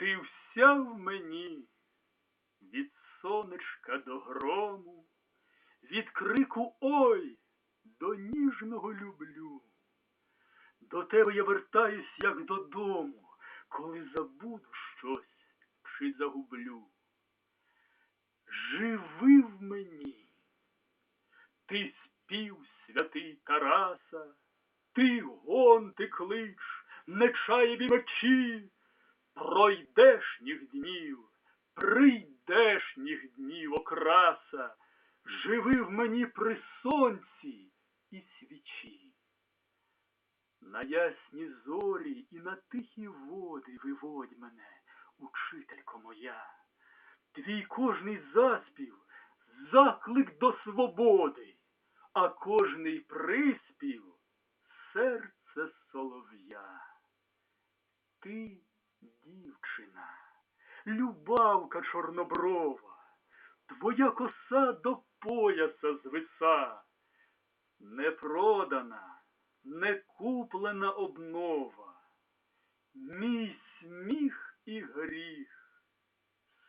Ти вся в мені, від сонечка до грому, від крику ой до ніжного люблю. До тебе я вертаюсь, як додому, коли забуду щось чи загублю. Живи в мені, ти спів святий Тараса, ти гон ти клич, нечаєві мечі, пройдешніх днів, прийдешніх днів окраса, живи в мені при сонці і свічі. На ясні зорі і на тихі води виводь мене, учителько моя. Твій кожний заспів заклик до свободи, а кожний приспів серце солов'я. Ти, дівчина, любавка чорноброва, твоя коса до пояса звиса, не продана, не куплена обнова, мій сміх і гріх,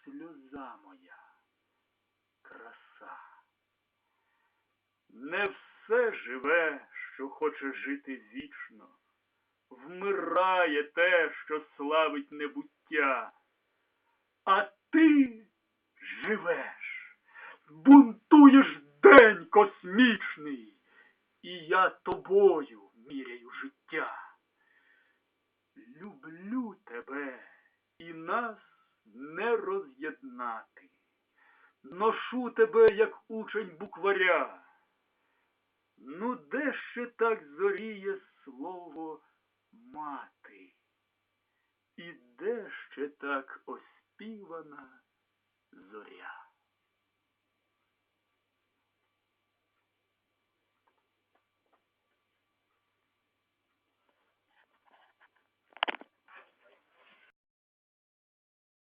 сльоза моя, краса. Не все живе, що хоче жити вічно, вмирає те, що славить небуття, а ти живеш, бунтуєш день космічний, і я тобою міряю життя. Люблю тебе і нас не роз'єднати. Ношу тебе, як учень букваря. Ну, де ще так зоріє слово мати? І де ще так оспівана зоря?